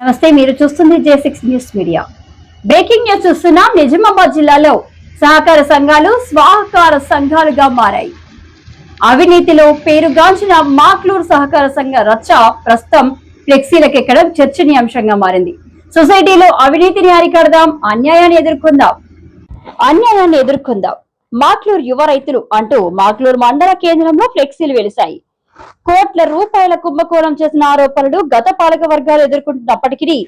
నమస్తే మీరు చూస్తుంది J six News Media breaking news చూస్తున్నాం. నిజామాబాద్ జిల్లాలో సహకార సంఘాలు స్వాహకార సంఘాలుగా మారాయి. అవినీతిలో పేరుగాంచిన మాక్లూరు సహకార సంఘ రచ్చ ప్రస్తుతం ఫ్లెక్సీలకెక్కడం చర్చనీయాంశంగా మారింది. సొసైటీలో అవినీతిని అరికడదాం అన్యాయాన్ని ఎదుర్కొందాం. అన్యాయాన్ని ఎదుర్కొందాం. మాక్లూరు యువ రైతులు అంటూ మాక్లూరు మండల కేంద్రంలో ఫ్లెక్సీలు వెలిశాయి. కోట్ల రూపాయల కుంభకోణం చేసిన ఆరోపణలు గత పాలక వర్గాలు ఎదుర్కొంటున్నప్పటికీ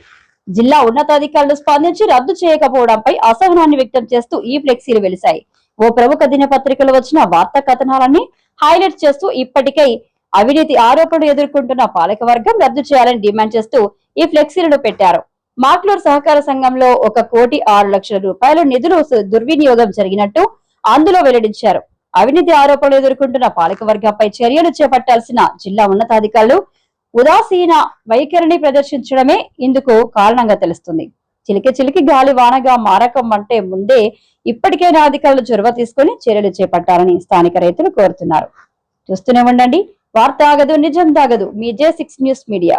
జిల్లా ఉన్నతాధికారులు స్పందించి రద్దు చేయకపోవడంపై అసహనాన్ని వ్యక్తం చేస్తూ ఈ ఫ్లెక్సీలు వెలిశాయి. ఓ ప్రముఖ దినపత్రికలు వచ్చిన వార్తా కథనాలన్నీ హైలైట్ చేస్తూ ఇప్పటికై అవినీతి ఆరోపణలు ఎదుర్కొంటున్న పాలక వర్గం రద్దు చేయాలని డిమాండ్ చేస్తూ ఈ ఫ్లెక్సీలను పెట్టారు. మాట్లూరు సహకార సంఘంలో ఒక కోటి ఆరు లక్షల రూపాయల నిధులు దుర్వినియోగం జరిగినట్టు అందులో వెల్లడించారు. అవినీతి ఆరోపణలు ఎదుర్కొంటున్న పాలక వర్గంపై చర్యలు చేపట్టాల్సిన జిల్లా ఉన్నతాధికారులు ఉదాసీన వైఖరిని ప్రదర్శించడమే ఇందుకు కారణంగా తెలుస్తుంది. చిలికి చిలికి గాలి వానగా మారకం అంటే ముందే ఇప్పటికైనా అధికారులు చొరవ తీసుకొని చర్యలు చేపట్టాలని స్థానిక రైతులు కోరుతున్నారు. చూస్తూనే ఉండండి. వార్త ఆగదు నిజం దాగదు మీ జే సిక్స్ న్యూస్ మీడియా.